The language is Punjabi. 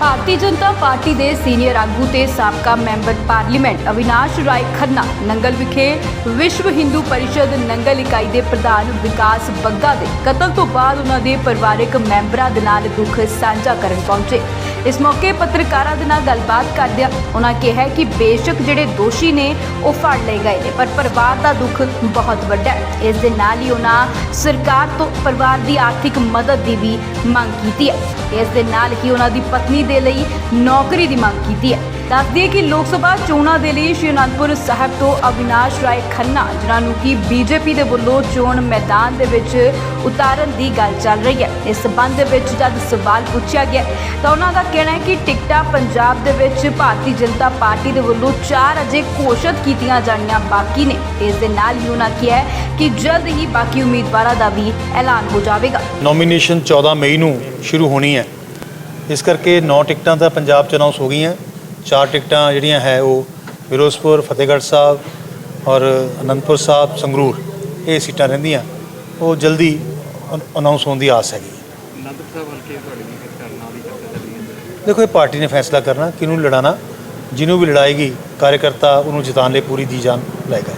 ਭਾਰਤੀ ਜਨਤਾ ਪਾਰਟੀ ਦੇ ਸੀਨੀਅਰ ਆਗੂ ਤੇ ਸਾਬਕਾ ਮੈਂਬਰ ਪਾਰਲੀਮੈਂਟ ਅਵਿਨਾਸ਼ ਰਾਏ ਖੰਨਾ, ਨੰਗਲ ਵਿਖੇ ਵਿਸ਼ਵ ਹਿੰਦੂ ਪਰਿਸ਼ਦ ਨੰਗਲ ਇਕਾਈ ਦੇ ਪ੍ਰਧਾਨ ਵਿਕਾਸ ਬੱਗਾ ਦੇ ਕਤਲ ਤੋਂ ਬਾਅਦ ਉਹਨਾਂ ਦੇ ਪਰਿਵਾਰਕ ਮੈਂਬਰਾਂ ਦੇ ਨਾਲ ਦੁੱਖ ਸਾਂਝਾ ਕਰਨ ਪਹੁੰਚੇ। ਇਸ ਮੌਕੇ ਪੱਤਰਕਾਰਾਂ ਦੇ ਨਾਲ ਗੱਲਬਾਤ ਕਰਦਿਆਂ ਉਹਨਾਂ ਕਿਹਾ ਕਿ ਬੇਸ਼ੱਕ ਜਿਹੜੇ ਦੋਸ਼ੀ ਨੇ, ਉਹ ਫੜ ਲਏ ਗਏ ਨੇ, ਪਰ ਪਰਿਵਾਰ ਦਾ ਦੁੱਖ ਬਹੁਤ ਵੱਡਾ ਹੈ। ਇਸ ਦੇ ਨਾਲ ਹੀ ਉਹਨਾਂ ਸਰਕਾਰ ਤੋਂ ਪਰਿਵਾਰ ਦੀ ਆਰਥਿਕ ਮਦਦ ਦੀ ਵੀ ਮੰਗ ਕੀਤੀ ਹੈ। ਇਸ ਦੇ ਨਾਲ ਹੀ ਉਹਨਾਂ ਦੀ ਪਤਨੀ ਦੇ ਲਈ ਨੌਕਰੀ ਦੀ ਮੰਗ ਕੀਤੀ ਹੈ। ਦੱਸ ਕਿ ਲੋਕ ਸਭਾ ਚੋਣਾਂ ਦੇ ਲਈ ਸ਼੍ਰੀ ਅਨੰਦਪੁਰ ਸਾਹਿਬ ਤੋਂ ਅਵਿਨਾਸ਼ ਰਾਏ ਖੰਨਾ, ਜਿਨ੍ਹਾਂ ਨੂੰ ਕਿ ਬੀਜੇਪੀ ਦੇ ਵੱਲੋਂ ਚੋਣ ਮੈਦਾਨ ਦੇ ਵਿੱਚ ਉਤਾਰਨ ਦੀ ਗੱਲ ਚੱਲ ਰਹੀ ਹੈ। ਇਸ ਸਬੰਧ ਵਿੱਚ ਜਦ ਸਵਾਲ ਪੁੱਛਿਆ ਗਿਆ, ਤਾਂ ਉਹਨਾਂ ਦਾ ਕਹਿਣਾ ਹੈ ਕਿ ਟਿਕਟਾਂ ਪੰਜਾਬ ਦੇ ਵਿੱਚ ਭਾਰਤੀ ਜਨਤਾ ਪਾਰਟੀ ਦੇ ਵੱਲੋਂ ਚਾਰ ਅਜੇ ਘੋਸ਼ਿਤ ਕੀਤੀਆਂ ਜਾਣੀਆਂ ਬਾਕੀ ਨੇ। ਇਸ ਦੇ ਨਾਲ ਹੀ ਉਹਨਾਂ ਕਿਹਾ ਕਿ ਜਲਦ ਹੀ ਬਾਕੀ ਉਮੀਦਵਾਰਾਂ ਦਾ ਵੀ ਐਲਾਨ ਹੋ ਜਾਵੇਗਾ। ਨੋਮੀਨੇਸ਼ਨ 14 ਮਈ ਨੂੰ ਸ਼ੁਰੂ ਹੋਣੀ ਹੈ। ਇਸ ਕਰਕੇ 9 ਟਿਕਟਾਂ ਤਾਂ ਪੰਜਾਬ 'ਚ ਅਨਾਉਂਸ ਹੋ ਗਈਆਂ। ਚਾਰ ਟਿਕਟਾਂ ਜਿਹੜੀਆਂ ਹੈ ਉਹ ਫਿਰੋਜ਼ਪੁਰ ਫਤਿਹਗੜ੍ਹ ਸਾਹਿਬ ਔਰ ਅਨੰਦਪੁਰ ਸਾਹਿਬ ਸੰਗਰੂਰ ਇਹ ਸੀਟਾਂ ਰਹਿੰਦੀਆਂ। ਉਹ ਜਲਦੀ ਅਨਾਉਂਸ ਹੋਣ ਦੀ ਆਸ ਹੈਗੀ। ਅਨੰਦਪੁਰ ਸਾਹਿਬ ਹਲਕੇ ਤੁਹਾਡੇ ਵੀ ਫਿਰ ਕਰਨਾ ਦੀ ਚਰਚਾ ਚੱਲੀ ਹੈ? ਦੇਖੋ ਇਹ ਪਾਰਟੀ ਨੇ ਫੈਸਲਾ ਕਰਨਾ ਕਿਹਨੂੰ ਲੜਾਣਾ ਜਿਹਨੂੰ ਵੀ ਲੜਾਏਗੀ ਕਾਰਜਕਰਤਾ ਉਹਨੂੰ ਜਿਤਾਉਣ ਲਈ ਪੂਰੀ ਦੀ ਜਾਨ ਲਾਏਗਾ